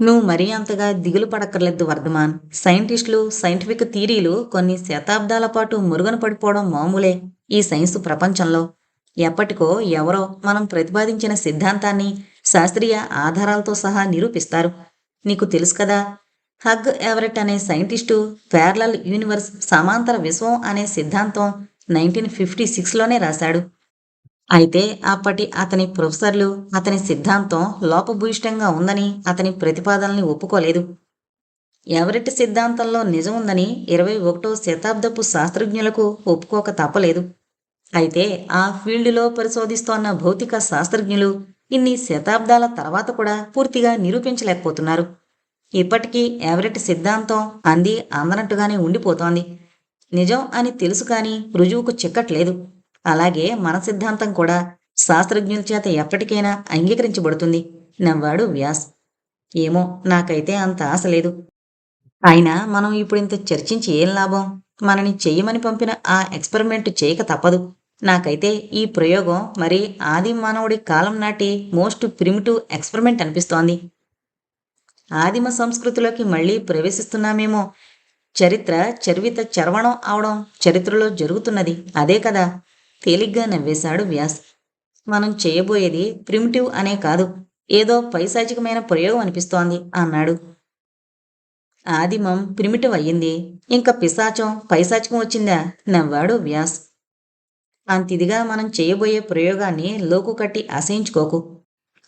నువ్వు మరీ అంతగా దిగులు పడక్కర్లేదు వర్ధమాన్. సైంటిస్టులు సైంటిఫిక్ థీరీలు కొన్ని శతాబ్దాల పాటు మురుగున పడిపోవడం మామూలే. ఈ సైన్స్ ప్రపంచంలో ఎప్పటికో ఎవరో మనం ప్రతిపాదించిన సిద్ధాంతాన్ని శాస్త్రీయ ఆధారాలతో సహా నిరూపిస్తారు. నీకు తెలుసు కదా హగ్ ఎవరెట్ అనే సైంటిస్టు ప్యారలల్ యూనివర్స్ సమాంతర విశ్వం అనే సిద్ధాంతం నైన్టీన్ ఫిఫ్టీ సిక్స్లోనే రాశాడు. అయితే అప్పటి అతని ప్రొఫెసర్లు అతని సిద్ధాంతం లోపభూయిష్టంగా ఉందని అతని ప్రతిపాదనల్ని ఒప్పుకోలేదు. ఎవరెట్ సిద్ధాంతంలో నిజం ఉందని ఇరవై ఒకటో శతాబ్దపు శాస్త్రజ్ఞులకు ఒప్పుకోక తప్పలేదు. అయితే ఆ ఫీల్డ్లో పరిశోధిస్తోన్న భౌతిక శాస్త్రజ్ఞులు ఇన్ని శతాబ్దాల తర్వాత కూడా పూర్తిగా నిరూపించలేకపోతున్నారు. ఇప్పటికీ ఎవరెట్ సిద్ధాంతం అంది అందనట్టుగానే ఉండిపోతోంది. నిజం అని తెలుసు కానీ రుజువుకు చిక్కట్లేదు. అలాగే మన సిద్ధాంతం కూడా శాస్త్రజ్ఞుల చేత ఎప్పటికైనా అంగీకరించబడుతుంది. నవ్వాడు వ్యాస్. ఏమో నాకైతే అంత ఆశ లేదు. అయినా మనం ఇప్పుడు ఇంత చర్చించి ఏం లాభం? మనని చెయ్యమని పంపిన ఆ ఎక్స్పెరిమెంట్ చేయక తప్పదు. నాకైతే ఈ ప్రయోగం మరి ఆది మానవుడి కాలం నాటి మోస్ట్ ప్రిమిటివ్ ఎక్స్పెరిమెంట్ అనిపిస్తోంది. ఆదిమ సంస్కృతిలోకి మళ్ళీ ప్రవేశిస్తున్నామేమో. చరిత్ర చర్విత చర్వణం అవడం చరిత్రలో జరుగుతున్నది. అదే కదా. తేలిగ్గా నవ్వేశాడు వ్యాస్. మనం చేయబోయేది ప్రిమిటివ్ అనే కాదు. ఏదో పైశాచికమైన ప్రయోగం అనిపిస్తోంది అన్నాడు. ఆదిమం ప్రిమిటివ్ అయ్యింది. ఇంకా పిశాచం పైశాచికం వచ్చిందా? నవ్వాడు వ్యాస్. అంతిదిగా మనం చేయబోయే ప్రయోగాన్ని లోకు కట్టి అసహించుకోకు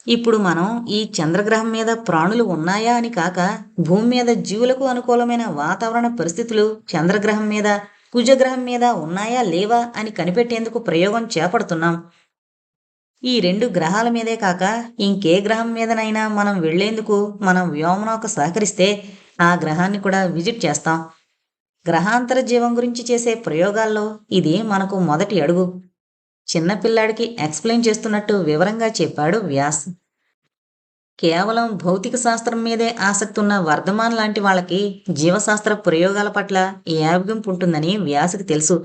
ఇప్పుడు మనం ఈ చంద్రగ్రహం మీద ప్రాణులు ఉన్నాయా అని కాక భూమి మీద జీవులకు అనుకూలమైన వాతావరణ పరిస్థితులు చంద్రగ్రహం మీద కుజగ్రహం మీద ఉన్నాయా లేవా అని కనిపెట్టేందుకు ప్రయోగం చేపడుతున్నాం. ఈ రెండు గ్రహాల మీదే కాక ఇంకే గ్రహం మీదనైనా మనం వెళ్ళేందుకు మనం వ్యోమనౌక సహకరిస్తే ఆ గ్రహాన్ని కూడా విజిట్ చేస్తాం. గ్రహాంతర జీవం గురించి చేసే ప్రయోగాల్లో ఇది మనకు మొదటి అడుగు. చిన్నపిల్లాడికి ఎక్స్ప్లెయిన్ చేస్తున్నట్టు వివరంగా చెప్పాడు వ్యాస్. కేవలం భౌతిక శాస్త్రం మీదే ఆసక్తి ఉన్న వర్ధమాన్ లాంటి వాళ్ళకి జీవశాస్త్ర ప్రయోగాల పట్ల ఏవగింపు ఉంటుందని వ్యాసకి తెలుసు.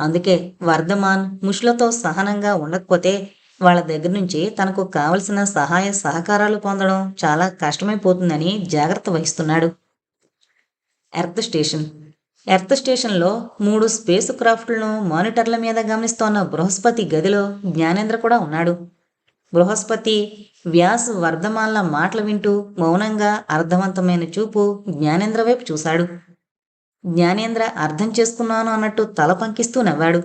అందుకే వర్ధమాన్ ముషులతో సహనంగా ఉండకపోతే వాళ్ళ దగ్గర నుంచి తనకు కావలసిన సహాయ సహకారాలు పొందడం చాలా కష్టమైపోతుందని జాగ్రత్త వహిస్తున్నాడు. Earth station. ఎర్త్ స్టేషన్లో మూడు స్పేస్ క్రాఫ్ట్లను మానిటర్ల మీద గమనిస్తోన్న బృహస్పతి గదిలో జ్ఞానేంద్ర కూడా ఉన్నాడు. బృహస్పతి వ్యాస్ వర్ధమాన్ల మాటలు వింటూ మౌనంగా అర్థవంతమైన చూపు జ్ఞానేంద్ర వైపు చూశాడు. జ్ఞానేంద్ర అర్థం చేసుకున్నాను అన్నట్టు తల పంకిస్తూ నవ్వాడు.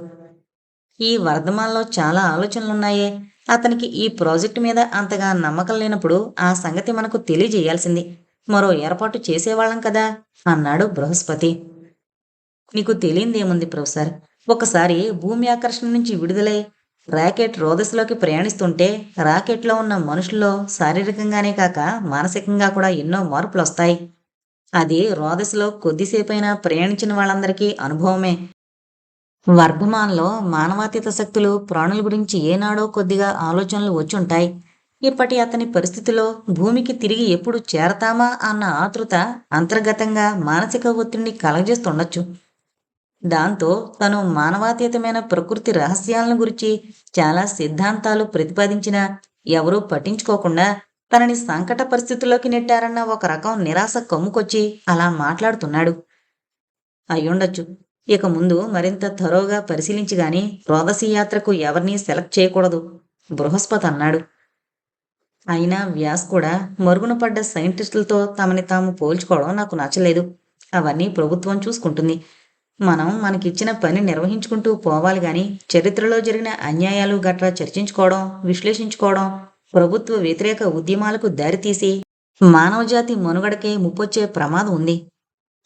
ఈ వర్ధమాన్లో చాలా ఆలోచనలున్నాయే. అతనికి ఈ ప్రాజెక్టు మీద అంతగా నమ్మకం లేనప్పుడు ఆ సంగతి మనకు తెలియజేయాల్సింది. మరో ఏర్పాటు చేసేవాళ్ళం కదా అన్నాడు బృహస్పతి. నీకు తెలియందేముంది ప్రొఫెసర్? ఒకసారి భూమి ఆకర్షణ నుంచి విడుదలై రాకెట్ రోదస్లోకి ప్రయాణిస్తుంటే రాకెట్లో ఉన్న మనుషుల్లో శారీరకంగానే కాక మానసికంగా కూడా ఎన్నో మార్పులు వస్తాయి అది రోదస్లో కొద్దిసేపైనా ప్రయాణించిన వాళ్ళందరికీ అనుభవమే. వర్ధమాన్లో మానవాతీత శక్తులు ప్రాణుల గురించి ఏనాడో కొద్దిగా ఆలోచనలు వచ్చుంటాయి. ఇప్పటి అతని పరిస్థితిలో భూమికి తిరిగి ఎప్పుడు చేరతామా అన్న ఆతృత అంతర్గతంగా మానసిక ఒత్తిడిని కలగజేస్తుండొచ్చు. దాంతో తను మానవాతీతమైన ప్రకృతి రహస్యాలను గురించి చాలా సిద్ధాంతాలు ప్రతిపాదించినా ఎవరూ పట్టించుకోకుండా తనని సంకట పరిస్థితుల్లోకి నెట్టారన్న ఒక రకం నిరాశ కమ్ముకొచ్చి అలా మాట్లాడుతున్నాడు. అయ్యుండొచ్చు. ఇక ముందు మరింత తరోగా పరిశీలించి గాని రోదసి యాత్రకు ఎవరినీ సెలెక్ట్ చేయకూడదు. బృహస్పతి అన్నాడు. అయినా వ్యాస్ కూడా మరుగున పడ్డ సైంటిస్టులతో తమని తాము పోల్చుకోవడం నాకు నచ్చలేదు. అవన్నీ ప్రభుత్వం చూసుకుంటుంది. మనం మనకిచ్చిన పని నిర్వహించుకుంటూ పోవాలి కానీ చరిత్రలో జరిగిన అన్యాయాలు గట్రా చర్చించుకోవడం విశ్లేషించుకోవడం ప్రభుత్వ వ్యతిరేక ఉద్యమాలకు దారితీసి మానవజాతి మనుగడకే ముప్పొచ్చే ప్రమాదం ఉంది.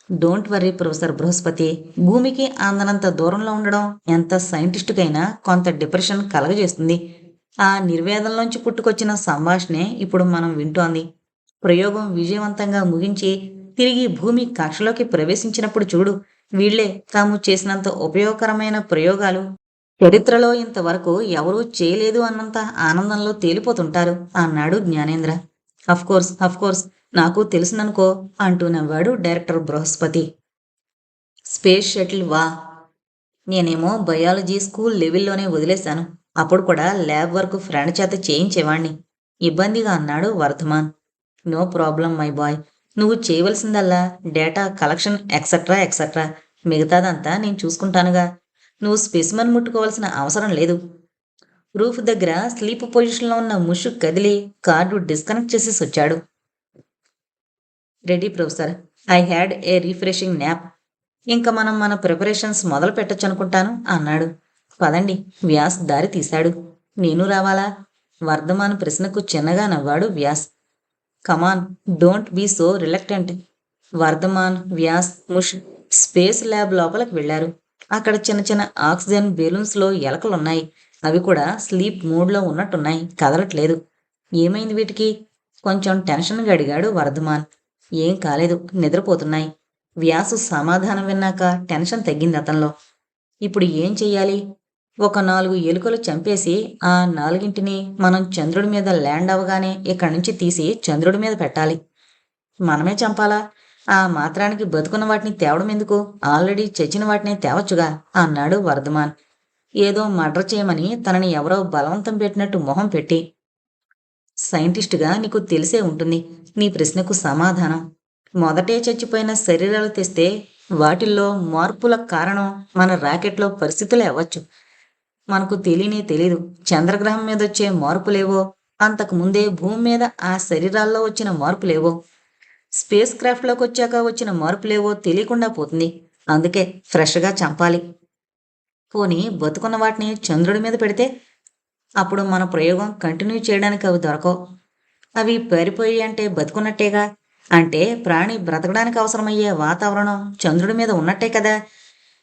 Don't worry professor Brihaspati. భూమికి అందనంత దూరంలో ఉండడం ఎంత సైంటిస్టుకైనా కొంత డిప్రెషన్ కలగజేస్తుంది. ఆ నిర్వేదంలోంచి పుట్టుకొచ్చిన సంభాషణే ఇప్పుడు మనం వింటోంది. ప్రయోగం విజయవంతంగా ముగించి తిరిగి భూమి కక్షలోకి ప్రవేశించినప్పుడు చూడు వీళ్ళే తాము చేసినంత ఉపయోగకరమైన ప్రయోగాలు. చరిత్రలో ఇంతవరకు ఎవరూ చేయలేదు అన్నంత ఆనందంలో తేలిపోతుంటారు అన్నాడు జ్ఞానేంద్ర. అఫ్కోర్స్ అఫ్కోర్స్ నాకు తెలుసుననుకో అంటూ నవ్వాడు డైరెక్టర్ బృహస్పతి. స్పేస్ షటిల్ వా. నేనేమో బయాలజీ స్కూల్ లెవెల్లోనే వదిలేశాను. అప్పుడు కూడా ల్యాబ్ వర్క్ ఫ్రెండ్ చేత చేయించేవాణ్ణి. ఇబ్బందిగా అన్నాడు Vardhaman. No problem my boy. నువ్వు చేయవలసిందల్లా డేటా కలెక్షన్ ఎక్సెట్రా ఎక్సెట్రా మిగతాదంతా నేను చూసుకుంటానుగా. నువ్వు స్పెసిమన్ ముట్టుకోవాల్సిన అవసరం లేదు. రూఫ్ దగ్గర స్లీప్ పొజిషన్లో ఉన్న ముషు కదిలి కార్డు డిస్కనెక్ట్ చేసేసి వచ్చాడు. Ready professor I had a refreshing nap. ఇంకా మనం మన ప్రిపరేషన్స్ మొదలు పెట్టొచ్చు అనుకుంటాను అన్నాడు. పదండి వ్యాస్ దారి తీశాడు. నేను రావాలా? వర్ధమాన ప్రశ్నకు చిన్నగా నవ్వాడు Vyas. Come on don't be so reluctant Vardhaman Vyas Mush space lab లోపలికి వెళ్ళారు అక్కడ చిన్న చిన్న ఆక్సిజన్ బెలూన్స్లో ఎలకలున్నాయి. అవి కూడా స్లీప్ మూడ్లో ఉన్నట్టున్నాయి. కదలట్లేదు. ఏమైంది వీటికి? కొంచెం టెన్షన్గా అడిగాడు వర్ధమాన్ ఏం కాలేదు నిద్రపోతున్నాయి. వ్యాసు సమాధానం విన్నాక టెన్షన్ తగ్గింది అతనిలో. ఇప్పుడు ఏం చెయ్యాలి? ఒక నాలుగు ఎలుకలు చంపేసి ఆ నాలుగింటిని మనం చంద్రుడి మీద ల్యాండ్ అవ్వగానే ఇక్కడి నుంచి తీసి చంద్రుడి మీద పెట్టాలి. మనమే చంపాలా? ఆ మాత్రానికి బతుకున్న వాటిని తేవడం ఎందుకు? ఆల్రెడీ చచ్చిన వాటిని తేవచ్చుగా అన్నాడు వర్ధమాన్ ఏదో మర్డర్ చేయమని తనని ఎవరో బలవంతం పెట్టినట్టు మొహం పెట్టి. సైంటిస్టుగా నీకు తెలిసే ఉంటుంది. నీ ప్రశ్నకు సమాధానం. మొదటే చచ్చిపోయిన శరీరాలు తెస్తే వాటిల్లో మార్పుల కారణం మన రాకెట్లో పరిస్థితులే అవ్వచ్చు. మనకు తెలియనే తెలీదు. చంద్రగ్రహం మీద వచ్చే మార్పులేవో అంతకు ముందే భూమి మీద ఆ శరీరాల్లో వచ్చిన మార్పులేవో స్పేస్ క్రాఫ్ట్లోకి వచ్చాక వచ్చిన మార్పులేవో తెలియకుండా పోతుంది. అందుకే ఫ్రెష్గా చంపాలి. పోనీ బతుకున్న వాటిని చంద్రుడి మీద పెడితే అప్పుడు మన ప్రయోగం కంటిన్యూ చేయడానికి అవి దొరకవు. అవి పారిపోయి అంటే బతుకున్నట్టేగా? అంటే ప్రాణి బ్రతకడానికి అవసరమయ్యే వాతావరణం చంద్రుడి మీద ఉన్నట్టే కదా?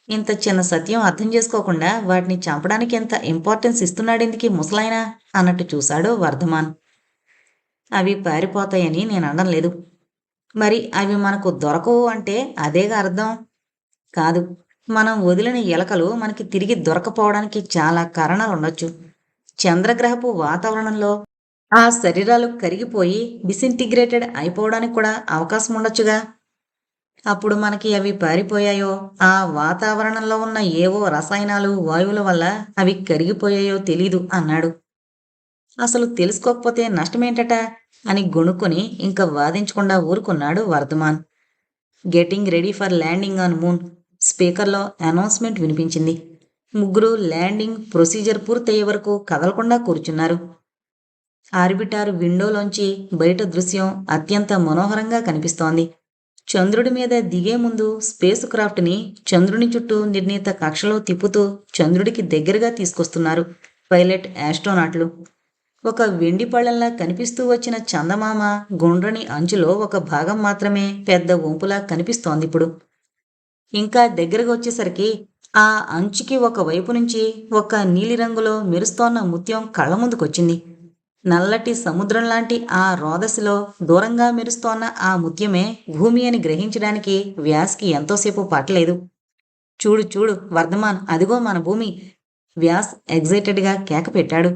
ఇంత చిన్న సత్యం అర్థం చేసుకోకుండా వాటిని చంపడానికి ఎంత ఇంపార్టెన్స్ ఇస్తున్నాడెందుకు ముసలాయనా? అన్నట్టు చూశాడు వర్ధమాన్. అవి పారిపోతాయని నేను అనడం లేదు. మరి అవి మనకు దొరకవు అంటే అదేగా అర్థం? కాదు. మనం వదిలిన ఎలకలు మనకి తిరిగి దొరకపోవడానికి చాలా కారణాలు ఉండొచ్చు చంద్రగ్రహపు వాతావరణంలో ఆ శరీరాలు కరిగిపోయి డిసింటిగ్రేటెడ్ అయిపోవడానికి కూడా అవకాశం ఉండొచ్చుగా అప్పుడు మనకి అవి పారిపోయాయో? ఆ వాతావరణంలో ఉన్న ఏవో రసాయనాలు వాయువుల వల్ల అవి కరిగిపోయాయో తెలీదు అన్నాడు. అసలు తెలుసుకోకపోతే నష్టమేంటట? అని గొణుక్కొని ఇంకా వాదించకుండా ఊరుకున్నాడు Vardhaman. Getting ready for landing on moon స్పీకర్లో announcement వినిపించింది. ముగ్గురు ల్యాండింగ్ ప్రొసీజర్ పూర్తయ్యే వరకు కదలకుండా కూర్చున్నారు. ఆర్బిటార్ విండోలోంచి బయట దృశ్యం అత్యంత మనోహరంగా కనిపిస్తోంది. చంద్రుడి మీద దిగే ముందు స్పేస్ క్రాఫ్ట్ని చంద్రుని చుట్టూ నిర్ణీత కక్షలో తిప్పుతూ చంద్రుడికి దగ్గరగా తీసుకొస్తున్నారు పైలట్ యాస్ట్రోనాట్లు ఒక వెండి పళ్ళంలా కనిపిస్తూ వచ్చిన చందమామ గుండ్రని అంచులో ఒక భాగం మాత్రమే పెద్ద వంపులా కనిపిస్తోంది ఇప్పుడు. ఇంకా దగ్గరకు వచ్చేసరికి ఆ అంచుకి ఒక వైపు నుంచి ఒక నీలిరంగులో మెరుస్తోన్న ముత్యం కళ్ళ ముందుకొచ్చింది. నల్లటి సముద్రం లాంటి ఆ రోదసిలో దూరంగా మెరుస్తోన్న ఆ ముత్యమే భూమి అని గ్రహించడానికి వ్యాస్కి ఎంతోసేపు పట్టలేదు. చూడు చూడు వర్ధమాన్ అదిగో మన భూమి. వ్యాస్ ఎగ్జైటెడ్గా కేక పెట్టాడు.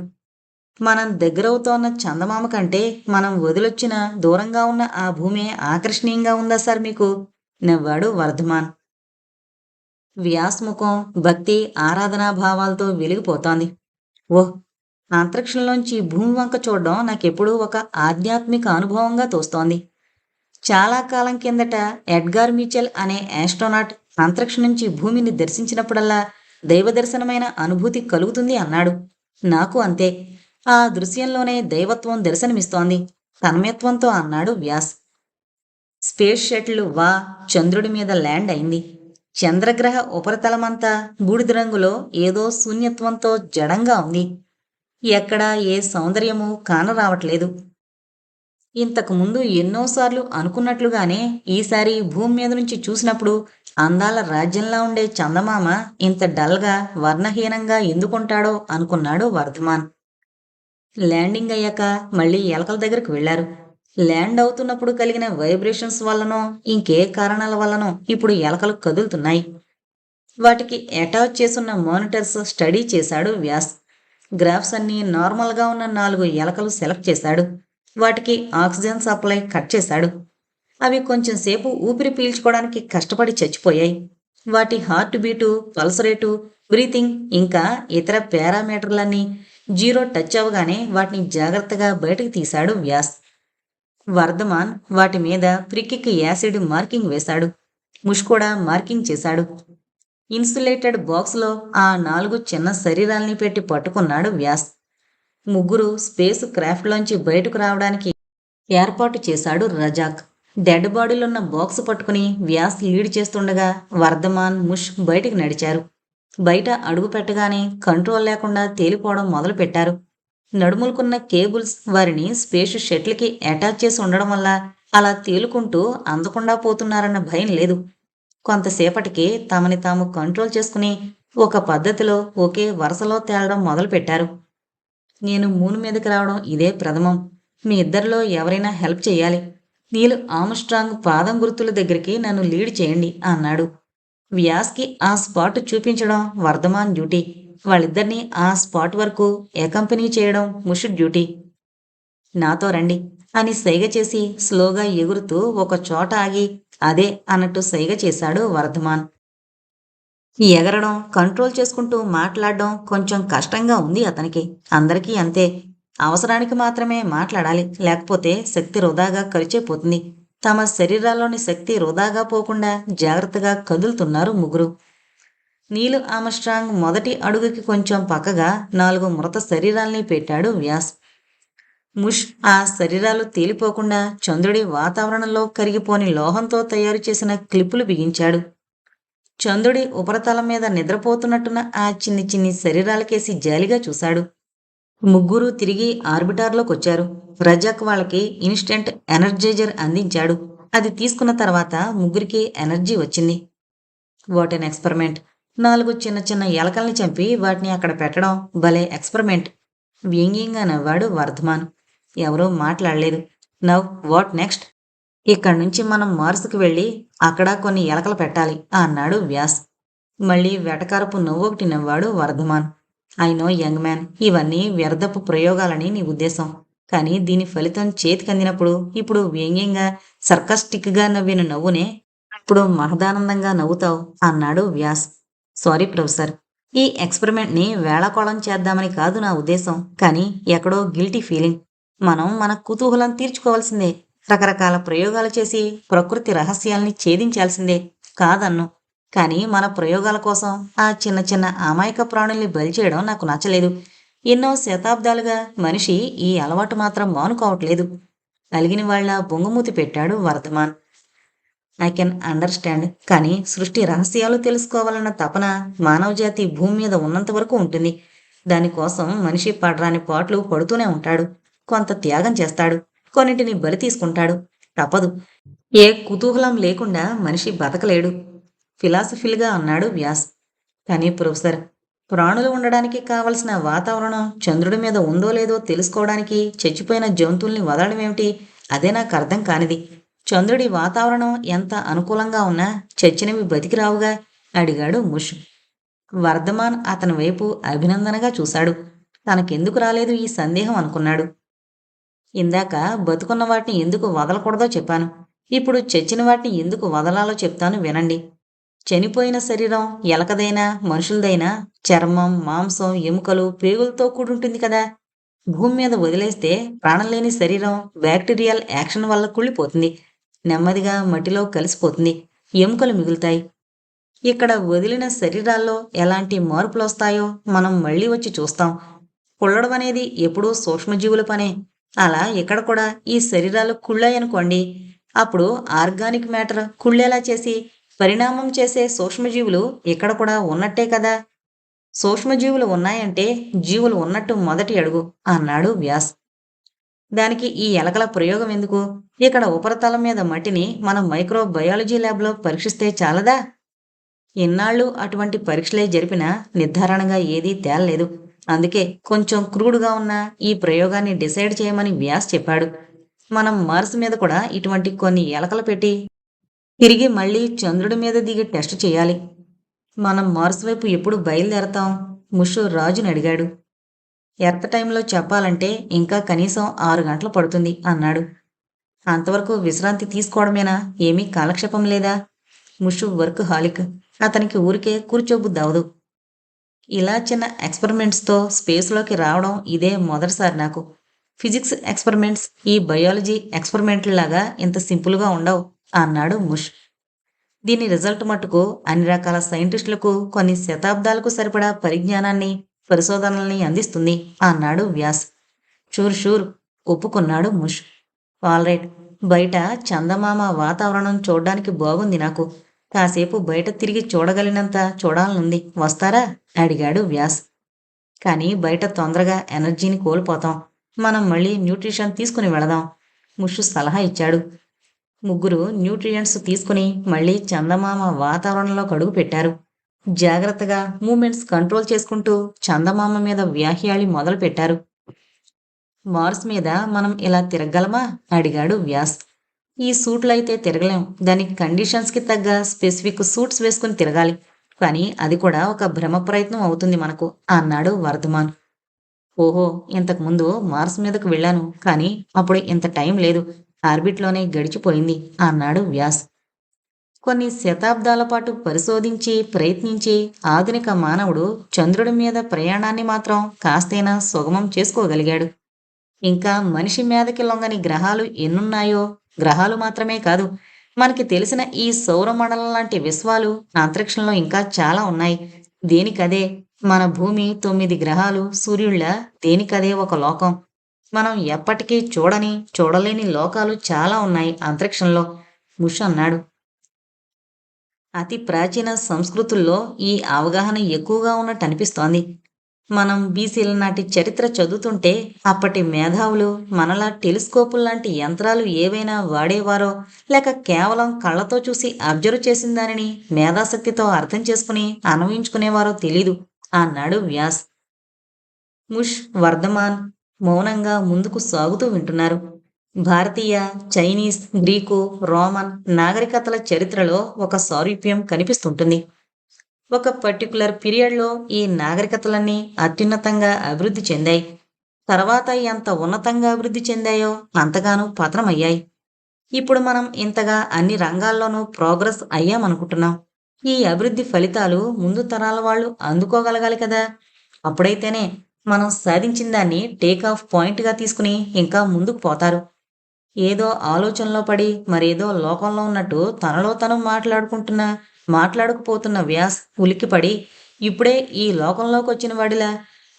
మనం దగ్గరవుతోన్న చందమామ కంటే మనం వదిలొచ్చిన దూరంగా ఉన్న ఆ భూమి ఆకర్షణీయంగా ఉందా సార్ మీకు? నవ్వాడు వర్ధమాన్. వ్యాస్ ముఖం భక్తి ఆరాధనా భావాలతో వెలిగిపోతోంది. ఓహ్ అంతరిక్షంలోంచి భూమి వంక చూడడం నాకెప్పుడూ ఒక ఆధ్యాత్మిక అనుభవంగా తోస్తోంది. చాలా కాలం కిందట ఎడ్గార్ మీచెల్ అనే యాస్ట్రోనాట్ అంతరిక్షం నుంచి భూమిని దర్శించినప్పుడల్లా దైవ దర్శనమైన అనుభూతి కలుగుతుంది అన్నాడు. నాకు అంతే. ఆ దృశ్యంలోనే దైవత్వం దర్శనమిస్తోంది. తన్మయత్వంతో అన్నాడు వ్యాస్. స్పేస్ షటిల్ వా చంద్రుడి మీద ల్యాండ్ అయింది. చంద్రగ్రహ ఉపరితలమంతా బూడిద రంగులో ఏదో శూన్యత్వంతో జడంగా ఉంది. ఎక్కడా ఏ సౌందర్యము కానరావట్లేదు. ఇంతకుముందు ఎన్నోసార్లు అనుకున్నట్లుగానే ఈసారి భూమి మీద నుంచి చూసినప్పుడు అందాల రాజ్యంలా ఉండే చందమామ ఇంత డల్గా వర్ణహీనంగా ఎందుకుంటాడో అనుకున్నాడు వర్ధమాన్. ల్యాండింగ్ అయ్యాక మళ్ళీ ఎలకల దగ్గరకు వెళ్ళారు ల్యాండ్ అవుతున్నప్పుడు కలిగిన వైబ్రేషన్స్ వల్లనో ఇంకే కారణాల వల్లనో ఇప్పుడు ఎలకలు కదులుతున్నాయి. వాటికి అటాచ్ చేసున్న మానిటర్స్ స్టడీ చేశాడు వ్యాస్. గ్రాఫ్స్ అన్ని నార్మల్గా ఉన్న నాలుగు ఎలకలు సెలెక్ట్ చేశాడు. వాటికి ఆక్సిజన్ సప్లై కట్ చేశాడు. అవి కొంచెం సేపు ఊపిరి పీల్చుకోవడానికి కష్టపడి చచ్చిపోయాయి. వాటి heart beat pulse rate breathing ఇంకా ఇతర పారామీటర్లన్నీ జీరో టచ్ అవ్వగానే వాటిని జాగ్రత్తగా బయటకు తీశాడు వ్యాస్. వర్ధమాన్ వాటి మీద ప్రిక్కికి యాసిడ్ మార్కింగ్ వేశాడు. ముష్ కూడా మార్కింగ్ చేశాడు. ఇన్సులేటెడ్ బాక్స్లో ఆ నాలుగు చిన్న శరీరాల్ని పెట్టి పట్టుకున్నాడు వ్యాస్. ముగ్గురు స్పేస్ క్రాఫ్ట్లోంచి బయటకు రావడానికి ఏర్పాటు చేశాడు రజాక్. డెడ్ బాడీలున్న బాక్స్ పట్టుకుని వ్యాస్ లీడ్ చేస్తుండగా వర్ధమాన్ ముష్ బయటికి నడిచారు. బయట అడుగు పెట్టగానే కంట్రోల్ లేకుండా తేలిపోవడం మొదలుపెట్టారు. నడుములుకున్న కేబుల్స్ వారిని స్పేస్ షెటిల్కి అటాచ్ చేసి ఉండడం వల్ల అలా తేలుకుంటూ అందకుండా పోతున్నారన్న భయం లేదు. కొంతసేపటికి తమని తాము కంట్రోల్ చేసుకుని ఒక పద్ధతిలో ఒకే వరుసలో తేలడం మొదలుపెట్టారు. నేను మూను మీదకి రావడం ఇదే ప్రథమం. మీ ఇద్దరిలో ఎవరైనా హెల్ప్ చేయాలి. నీలు ఆమ్స్ట్రాంగ్ పాదం గుర్తుల దగ్గరికి నన్ను లీడ్ చేయండి అన్నాడు. వ్యాస్కి ఆ స్పాట్ చూపించడం వర్ధమాన్ డ్యూటీ. వాళ్ళిద్దరినీ ఆ స్పాట్ వరకు ఎకంపెనీ చేయడం ముషు డ్యూటీ. నాతో రండి అని సైగ చేసి స్లోగా ఎగురుతూ ఒక చోట ఆగి అదే అన్నట్టు సైగ చేశాడు వర్ధమాన్. ఎగరడం కంట్రోల్ చేసుకుంటూ మాట్లాడడం కొంచెం కష్టంగా ఉంది అతనికి. అందరికీ అంతే. అవసరానికి మాత్రమే మాట్లాడాలి. లేకపోతే శక్తి వృధాగా ఖర్చైపోతుంది తమ శరీరాల్లోని శక్తి వృధాగా పోకుండా జాగ్రత్తగా కదులుతున్నారు ముగ్గురు. నీలు ఆమస్ట్రాంగ్ మొదటి అడుగుకి కొంచెం పక్కగా నాలుగు మృత శరీరాల్ని పెట్టాడు వ్యాస్. ముష్ ఆ శరీరాలు తేలిపోకుండా చంద్రుడి వాతావరణంలో కరిగిపోని లోహంతో తయారు చేసిన క్లిప్పులు బిగించాడు. చంద్రుడి ఉపరితలం మీద నిద్రపోతున్నట్టున్న ఆ చిన్ని చిన్ని శరీరాలకేసి జాలిగా చూశాడు. ముగ్గురు తిరిగి ఆర్బిటార్లోకి వచ్చారు రజాక్ వాళ్ళకి ఇన్స్టెంట్ ఎనర్జైజర్ అందించాడు. అది తీసుకున్న తర్వాత ముగ్గురికి ఎనర్జీ వచ్చింది. What an experiment. నాలుగు చిన్న చిన్న ఎలకల్ని చంపి వాటిని అక్కడ పెట్టడం భలే ఎక్స్పెరిమెంట్. వ్యంగ్యంగా నవ్వాడు వర్ధమాన్. ఎవరూ మాట్లాడలేదు. Now what next? ఇక్కడి నుంచి మనం మార్స్కి వెళ్ళి అక్కడ కొన్ని ఎలకలు పెట్టాలి అన్నాడు వ్యాస్. మళ్ళీ వెటకారపు నవ్వొకటి నవ్వాడు Vardhaman. I know young man ఇవన్నీ వ్యర్థపు ప్రయోగాలని నీ ఉద్దేశం. కానీ దీని ఫలితం చేతికందినప్పుడు ఇప్పుడు వ్యంగ్యంగా సర్కస్టిక్గా నవ్విన నవ్వునే ఇప్పుడు మహదానందంగా నవ్వుతావు అన్నాడు వ్యాస్. సారీ ప్రొఫెసర్ ఈ ఎక్స్పెరిమెంట్ని వేళాకోళం చేద్దామని కాదు నా ఉద్దేశం కానీ ఎక్కడో గిల్టీ ఫీలింగ్. మనం మన కుతూహలం తీర్చుకోవాల్సిందే. రకరకాల ప్రయోగాలు చేసి ప్రకృతి రహస్యాల్ని ఛేదించాల్సిందే. కాదన్ను. కానీ మన ప్రయోగాల కోసం ఆ చిన్న చిన్న అమాయక ప్రాణుల్ని బలి చేయడం నాకు నచ్చలేదు. ఎన్నో శతాబ్దాలుగా మనిషి ఈ అలవాటు మాత్రం మానుకోవట్లేదు అలిగిన వాళ్ళ బొంగుమూతి పెట్టాడు వర్ధమాన్. ఐ కెన్ అండర్స్టాండ్ కానీ సృష్టి రహస్యాలు తెలుసుకోవాలన్న తపన మానవజాతి భూమి మీద ఉన్నంత వరకు ఉంటుంది. దానికోసం మనిషి పడరాని పాటలు పడుతూనే ఉంటాడు. కొంత త్యాగం చేస్తాడు. కొన్నిటిని బలి తీసుకుంటాడు. తప్పదు. ఏ కుతూహలం లేకుండా మనిషి బతకలేడు. ఫిలాసఫిల్గా అన్నాడు వ్యాస్. కానీ ప్రొఫెసర్ ప్రాణులు ఉండడానికి కావలసిన వాతావరణం చంద్రుడి మీద ఉందో లేదో తెలుసుకోవడానికి చచ్చిపోయిన జంతువుల్ని వదలడం ఏమిటి? అదే నాకు అర్థం కానిది. చంద్రుడి వాతావరణం ఎంత అనుకూలంగా ఉన్నా చచ్చినవి బతికి రావుగా అడిగాడు ముష్. వర్ధమాన్ అతని వైపు అభినందనగా చూశాడు. తనకెందుకు రాలేదు ఈ సందేహం అనుకున్నాడు. ఇందాక బతుకున్న వాటిని ఎందుకు వదలకూడదో చెప్పాను. ఇప్పుడు చచ్చిన వాటిని ఎందుకు వదలాలో చెప్తాను వినండి. చనిపోయిన శరీరం ఎలకదైనా మనుషులదైనా చర్మం మాంసం ఎముకలు పేగులతో కూడుంటుంది కదా. భూమి మీద వదిలేస్తే ప్రాణం లేని శరీరం బ్యాక్టీరియల్ యాక్షన్ వల్ల కుళ్ళిపోతుంది. నెమ్మదిగా మట్టిలో కలిసిపోతుంది. ఎముకలు మిగులుతాయి. ఇక్కడ వదిలిన శరీరాల్లో ఎలాంటి మార్పులు వస్తాయో మనం మళ్ళీ వచ్చి చూస్తాం. కుళ్ళడం అనేది ఎప్పుడూ సూక్ష్మజీవుల పనే. అలా ఇక్కడ కూడా ఈ శరీరాలు కుళ్ళాయనుకోండి. అప్పుడు ఆర్గానిక్ మ్యాటర్ కుళ్ళేలా చేసి పరిణామం చేసే సూక్ష్మజీవులు ఇక్కడ కూడా ఉన్నట్టే కదా. సూక్ష్మజీవులు ఉన్నాయంటే జీవులు ఉన్నట్టు మొదటి అడుగు అన్నాడు వ్యాస్. దానికి ఈ ఎలకల ప్రయోగం ఎందుకు? ఇక్కడ ఉపరితలం మీద మట్టిని మనం మైక్రో బయాలజీ ల్యాబ్లో పరీక్షిస్తే చాలదా? ఇన్నాళ్ళు అటువంటి పరీక్షలే జరిపినా నిర్ధారణగా ఏదీ తేలలేదు. అందుకే కొంచెం క్రూడుగా ఉన్న ఈ ప్రయోగాన్ని డిసైడ్ చేయమని వ్యాస్ చెప్పాడు. మనం మార్స్ మీద కూడా ఇటువంటి కొన్ని ఎలకలు పెట్టి తిరిగి మళ్ళీ చంద్రుడి మీద దిగి టెస్ట్ చేయాలి. మనం మార్స్ వైపు ఎప్పుడు బయలుదేరతాం? ముషు రాజుని అడిగాడు. ఎర్త్ టైంలో చెప్పాలంటే ఇంకా కనీసం ఆరు గంటలు పడుతుంది అన్నాడు. అంతవరకు విశ్రాంతి తీసుకోవడమేనా? ఏమీ కాలక్షేపం లేదా? Mush workaholic. అతనికి ఊరికే కూర్చోబుద్దవదు ఇలా చిన్న ఎక్స్పెరిమెంట్స్తో స్పేస్లోకి రావడం ఇదే మొదటిసారి నాకు. ఫిజిక్స్ ఎక్స్పెరిమెంట్స్ ఈ బయాలజీ ఎక్స్పెరిమెంట్లలాగా ఇంత సింపుల్గా ఉండవు అన్నాడు ముష్. దీని రిజల్ట్ మటుకు అన్ని రకాల సైంటిస్టులకు కొన్ని శతాబ్దాలకు సరిపడా పరిజ్ఞానాన్ని పరిశోధనల్ని అందిస్తుంది అన్నాడు వ్యాస్. షూర్ షూర్ ఒప్పుకున్నాడు ముష్. ఆల్రైట్ బయట చందమామ వాతావరణం చూడడానికి బాగుంది నాకు. కాసేపు బయట తిరిగి చూడగలిగినంత చూడాలనుంది. వస్తారా? అడిగాడు వ్యాస్. కానీ బయట తొందరగా ఎనర్జీని కోల్పోతాం. మనం మళ్ళీ న్యూట్రిషన్ తీసుకుని వెళదాం. ముషు సలహా ఇచ్చాడు. ముగ్గురు న్యూట్రియంట్స్ తీసుకుని మళ్ళీ చందమామ వాతావరణంలో కడుగు పెట్టారు. జాగ్రత్తగా మూమెంట్స్ కంట్రోల్ చేసుకుంటూ చందమామ మీద వ్యాహ్యాళి మొదలు పెట్టారు మార్స్ మీద మనం ఇలా తిరగలమా అడిగాడు వ్యాస్. ఈ సూట్లు అయితే తిరగలేం. దానికి కండిషన్స్కి తగ్గ స్పెసిఫిక్ సూట్స్ వేసుకుని తిరగాలి. కానీ అది కూడా ఒక భ్రమ ప్రయత్నం అవుతుంది మనకు అన్నాడు వర్ధమాన్. ఓహో ఇంతకుముందు మార్స్ మీదకు వెళ్ళాను కానీ అప్పుడు ఇంత టైం లేదు. ఆర్బిట్లోనే గడిచిపోయింది అన్నాడు వ్యాస్. కొన్ని శతాబ్దాల పాటు పరిశోధించి ప్రయత్నించి ఆధునిక మానవుడు చంద్రుడి మీద ప్రయాణాన్ని మాత్రం కాస్తైనా సుగమం చేసుకోగలిగాడు. ఇంకా మనిషి మీదకి లొంగని గ్రహాలు ఎన్నున్నాయో గ్రహాలు మాత్రమే కాదు మనకి తెలిసిన ఈ సౌరమండలం లాంటి విశ్వాలు అంతరిక్షంలో ఇంకా చాలా ఉన్నాయి. దేనికదే? మన భూమి తొమ్మిది గ్రహాలు సూర్యుళ్ళ దేనికదే ఒక లోకం? మనం ఎప్పటికీ చూడని చూడలేని లోకాలు చాలా ఉన్నాయి అంతరిక్షంలో ముష్ అన్నాడు. అతి ప్రాచీన సంస్కృతుల్లో ఈ అవగాహన ఎక్కువగా ఉన్నట్టు అనిపిస్తోంది. మనం బీసీల నాటి చరిత్ర చదువుతుంటే అప్పటి మేధావులు మనలా టెలిస్కోపుల లాంటి యంత్రాలు ఏవైనా వాడేవారో లేక కేవలం కళ్ళతో చూసి అబ్జర్వ్ చేసిన దానిని మేధాశక్తితో అర్థం చేసుకుని అన్వయించుకునేవారో తెలీదు. అన్నాడు వ్యాస్. ముష్ వర్ధమాన్ మౌనంగా ముందుకు సాగుతూ వింటున్నారు. భారతీయ చైనీస్ గ్రీకు రోమన్ నాగరికతల చరిత్రలో ఒక సారూప్యం కనిపిస్తుంటుంది. ఒక పర్టికులర్ పీరియడ్లో ఈ నాగరికతలన్నీ అత్యున్నతంగా అభివృద్ధి చెందాయి. తర్వాత ఎంత ఉన్నతంగా అభివృద్ధి చెందాయో అంతగానూ పతనమయ్యాయి. ఇప్పుడు మనం ఇంతగా అన్ని రంగాల్లోనూ ప్రోగ్రెస్ అయ్యామనుకుంటున్నాం. ఈ అభివృద్ధి ఫలితాలు ముందు తరాల వాళ్ళు అందుకోగలగాలి కదా. అప్పుడైతేనే మనం సాధించిన దాన్ని టేక్ ఆఫ్ పాయింట్గా తీసుకుని ఇంకా ముందుకు పోతారు. ఏదో ఆలోచనలో పడి మరేదో లోకంలో ఉన్నట్టు తనలో తను మాట్లాడుకుంటున్న మాట్లాడకపోతున్న వ్యాస్ ఉలిక్కిపడి ఇప్పుడే ఈ లోకంలోకి వచ్చిన వాడిలా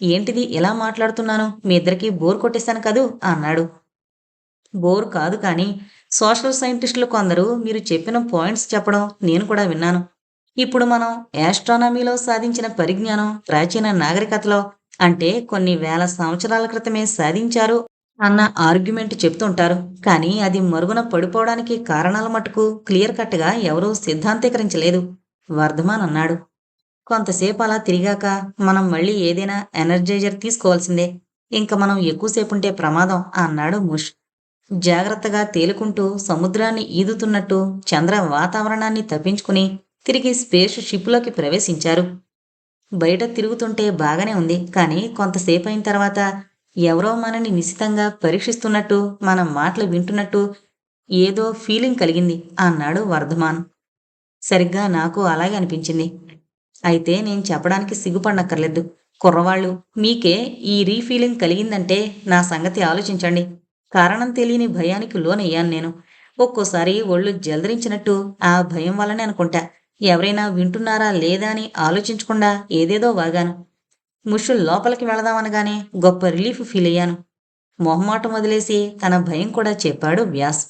ఏంటిది ఇలా మాట్లాడుతున్నాను? మీ ఇద్దరికి బోర్ కొట్టేశాను కదూ? అన్నాడు. బోర్ కాదు కానీ సోషల్ సైంటిస్టులు కొందరు మీరు చెప్పిన పాయింట్స్ చెప్పడం నేను కూడా విన్నాను. ఇప్పుడు మనం యాస్ట్రానమీలో సాధించిన పరిజ్ఞానం ప్రాచీన నాగరికతలో అంటే కొన్ని వేల సంవత్సరాల క్రితమే సాధించారు అన్న ఆర్గ్యుమెంట్ చెప్తుంటారు. కానీ అది మరుగున పడిపోవడానికి కారణాల మటుకు క్లియర్ కట్గా ఎవరూ సిద్ధాంతీకరించలేదు వర్ధమాన్ అన్నాడు. కొంతసేపు అలా తిరిగాక మనం మళ్ళీ ఏదైనా ఎనర్జైజర్ తీసుకోవాల్సిందే. ఇంక మనం ఎక్కువసేపు ఉంటే ప్రమాదం అన్నాడు ముష్. జాగ్రత్తగా తేలుకుంటూ సముద్రాన్ని ఈదుతున్నట్టు చంద్ర వాతావరణాన్ని తప్పించుకుని తిరిగి స్పేస్ షిప్లోకి ప్రవేశించారు. బయట తిరుగుతుంటే బాగానే ఉంది. కానీ కొంతసేపు అయిన తర్వాత ఎవరో మనని నిశితంగా పరీక్షిస్తున్నట్టు మన మాటలు వింటున్నట్టు ఏదో ఫీలింగ్ కలిగింది అన్నాడు వర్ధమాన్. సరిగ్గా నాకు అలాగే అనిపించింది. అయితే నేను చెప్పడానికి సిగ్గుపడనక్కర్లేదు. కుర్రవాళ్ళు మీకే ఈ రీఫీలింగ్ కలిగిందంటే నా సంగతి ఆలోచించండి. కారణం తెలియని భయానికి లోనయ్యాను నేను. ఒక్కోసారి ఒళ్ళు జలదరించినట్టు ఆ భయం వల్లనే అనుకుంటా. ఎవరైనా వింటున్నారా లేదా అని ఆలోచించకుండా ఏదేదో వాగాను. ముషు లోపలికి వెళదామనగానే గొప్ప రిలీఫ్ ఫీల్ అయ్యాను. మొహమాటం వదిలేసి తన భయం కూడా చెప్పాడు వ్యాస్.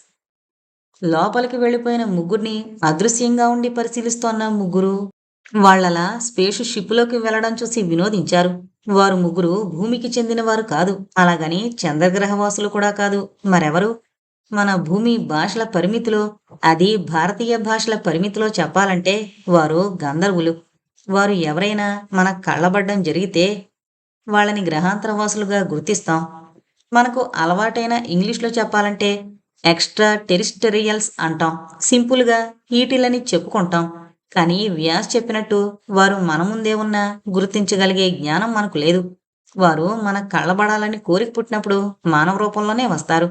లోపలికి వెళ్ళిపోయిన ముగ్గురిని అదృశ్యంగా ఉండి పరిశీలిస్తోన్న ముగ్గురు వాళ్ళలా స్పేస్ షిప్లోకి వెళ్ళడం చూసి వినోదించారు. వారు ముగ్గురు భూమికి చెందినవారు కాదు. అలాగని చంద్రగ్రహవాసులు కూడా కాదు. మరెవరు? మన భూమి భాషల పరిమితిలో అది భారతీయ భాషల పరిమితిలో చెప్పాలంటే వారు గంధర్వులు. వారు ఎవరైనా మన కళ్ళబడ్డం జరిగితే వాళ్ళని గ్రహాంతరవాసులుగా గుర్తిస్తాం. మనకు అలవాటైన ఇంగ్లీష్లో చెప్పాలంటే ఎక్స్ట్రా టెరిస్టరియల్స్ అంటాం. సింపుల్గా ఈటిలని చెప్పుకుంటాం. కానీ వ్యాస్ చెప్పినట్టు వారు మన ముందే ఉన్న గుర్తించగలిగే జ్ఞానం మనకు లేదు. వారు మన కళ్ళబడాలని కోరిక పుట్టినప్పుడు మానవ రూపంలోనే వస్తారు.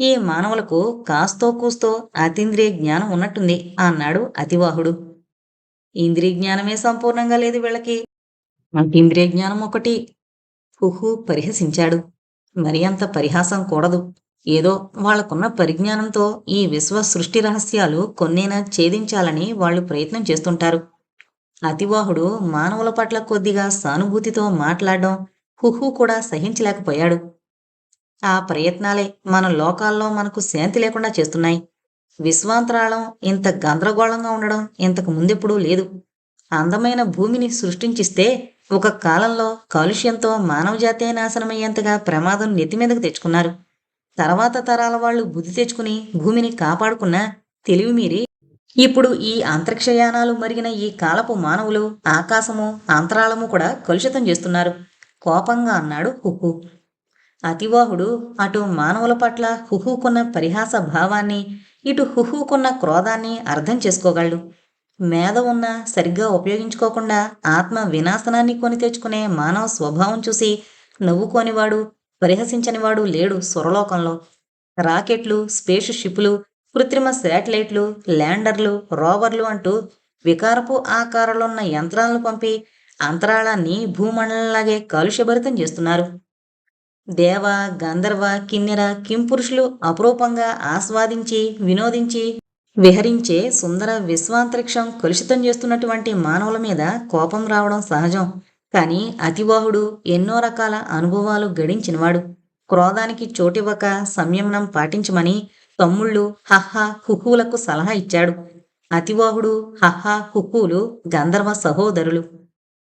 ఈ మానవులకు కాస్తో కూస్తో అతీంద్రియ జ్ఞానం ఉన్నట్టుంది అన్నాడు అతివాహుడు. ఇంద్రియ జ్ఞానమే సంపూర్ణంగా లేదు వీళ్ళకి. ఇంద్రియ జ్ఞానం ఒకటి. హుహు పరిహసించాడు. మరి అంత పరిహాసం కూడదు. ఏదో వాళ్ళకున్న పరిజ్ఞానంతో ఈ విశ్వ సృష్టి రహస్యాలు కొన్నైనా ఛేదించాలని వాళ్ళు ప్రయత్నం చేస్తుంటారు. అతివాహుడు మానవుల పట్ల కొద్దిగా సానుభూతితో మాట్లాడడం హుహు కూడా సహించలేకపోయాడు. ఆ ప్రయత్నాలే మన లోకాల్లో మనకు శాంతి లేకుండా చేస్తున్నాయి. విశ్వాంతరాళం ఇంత గందరగోళంగా ఉండడం ఇంతకు ముందెప్పుడూ లేదు. అందమైన భూమిని సృష్టించిస్తే ఒక కాలంలో కాలుష్యంతో మానవజాతే నాశనమయ్యేంతగా ప్రమాదం నెత్తిమీదకు తెచ్చుకున్నారు. తర్వాత తరాల వాళ్ళు బుద్ధి తెచ్చుకుని భూమిని కాపాడుకున్న తెలివి మీరి. ఇప్పుడు ఈ అంతరిక్షయానాలు మరిగిన ఈ కాలపు మానవులు ఆకాశము అంతరాళము కూడా కలుషితం చేస్తున్నారు. కోపంగా అన్నాడు హుహు. అతివాహుడు అటు మానవుల పట్ల హుహుకున్న పరిహాస భావాన్ని ఇటు హుహుకున్న క్రోధాన్ని అర్థం చేసుకోగలడు. మేధ ఉన్న సరిగ్గా ఉపయోగించుకోకుండా ఆత్మ వినాశనాన్ని కొని తెచ్చుకునే మానవ స్వభావం చూసి నవ్వుకోనివాడు పరిహసించనివాడు లేడు స్వరలోకంలో. రాకెట్లు స్పేస్ షిప్లు కృత్రిమ శాటిలైట్లు ల్యాండర్లు రోవర్లు అంటూ వికారపు ఆకారాలున్న యంత్రాలను పంపి అంతరాళాన్ని భూమండలంలాగే కాలుష్యభరితం చేస్తున్నారు. దేవ గంధర్వ కిన్నెర కింపురుషులు అపురూపంగా ఆస్వాదించి వినోదించి విహరించే సుందర విశ్వాంతరిక్షం కలుషితం చేస్తున్నటువంటి మానవుల మీద కోపం రావడం సహజం. కానీ అతివాహుడు ఎన్నో రకాల అనుభవాలు గడించినవాడు. క్రోధానికి చోటివ్వక సంయమనం పాటించమని తమ్ముళ్ళు హహ హుహులకు సలహా ఇచ్చాడు. అతివాహుడు హహ హుహులు గంధర్వ సహోదరులు.